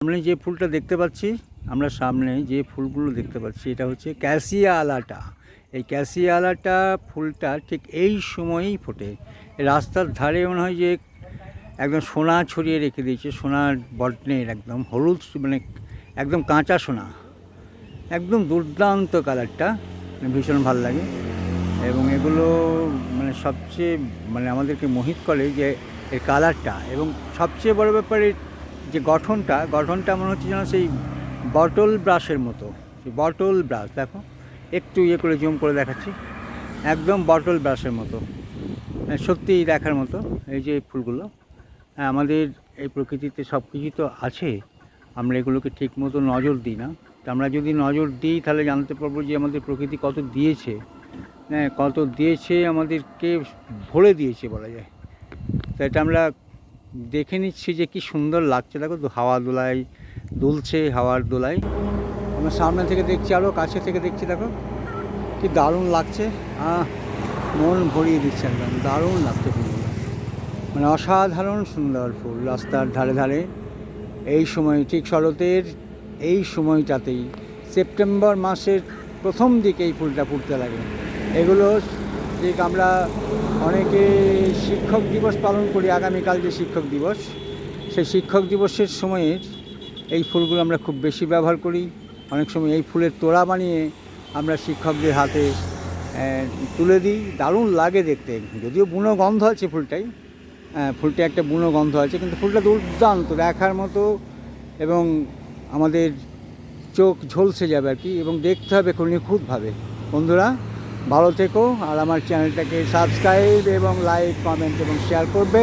সামনে যে ফুলটা দেখতে পাচ্ছি, আমরা সামনে যে ফুলগুলো দেখতে পাচ্ছি, এটা হচ্ছে ক্যাসিয়া আলাটা। এই ক্যাসিয়া আলাটা ফুলটা ঠিক এই সময়েই ফোটে। রাস্তার ধারে মনে হয় যে একদম সোনা ছড়িয়ে রেখে দিয়েছে, সোনার বটনের একদম হলুদ মানে একদম কাঁচা সোনা। একদম দুর্দান্ত কালারটা মানে ভীষণ ভালো লাগে। এবং এগুলো মানে সবচেয়ে মানে আমাদেরকে মোহিত করে যে এর কালারটা। এবং সবচেয়ে বড় ব্যাপার যে গঠনটা গঠনটা মনে হচ্ছে যেন সেই বটল ব্রাশের মতো বটল ব্রাশ, দেখো, একটু ইয়ে করে জুম করে দেখাচ্ছি, একদম বটল ব্রাশের মতো সত্যিই দেখার মতো, এই যে ফুলগুলো হ্যাঁ আমাদের এই প্রকৃতিতে সব কিছুই তো আছে, আমরা এগুলোকে ঠিক মতো নজর দিই না, তা আমরা যদি নজর দিই, তাহলে জানতে পারব যে আমাদের প্রকৃতি কত দিয়েছে হ্যাঁ কত দিয়েছে আমাদেরকে ভরে দিয়েছে বলা যায়, তো এটা আমরা দেখে নিচ্ছি যে কি সুন্দর লাগছে। দেখো হাওয়া দোলায় দুলছে হাওয়ার দোলায়। আমরা সামনে থেকে দেখছি আরও কাছে থেকে দেখছি, দেখো। কি দারুণ লাগছে। মন ভরিয়ে দিচ্ছে একদম। দারুণ লাগছে মানে অসাধারণ সুন্দর ফুল রাস্তার ধারে ধারে। এই সময়, ঠিক শরতের এই সময়টাতেই সেপ্টেম্বর মাসের প্রথম দিকে এই ফুলটা ফুটতে লাগে। এগুলো, ঠিক আমরা অনেকে শিক্ষক দিবস পালন করি, আগামীকাল যে শিক্ষক দিবস, সেই শিক্ষক দিবসের সময়ের এই ফুলগুলো আমরা খুব বেশি ব্যবহার করি। অনেক সময় এই ফুলের তোড়া বানিয়ে আমরা শিক্ষকদের হাতে তুলে দিই। দারুণ লাগে দেখতে। যদিও বুনো গন্ধ আছে ফুলটাই ফুলটা একটা বুনো গন্ধ আছে, কিন্তু ফুলটা দুর্দান্ত দেখার মতো এবং আমাদের চোখ ঝলসে যাবে আর কি, এবং দেখতে হবে খুব নিখুঁতভাবে। বন্ধুরা ভালো থেকো আর আমার চ্যানেলটাকে সাবস্ক্রাইব এবং লাইক কমেন্ট এবং শেয়ার করবে।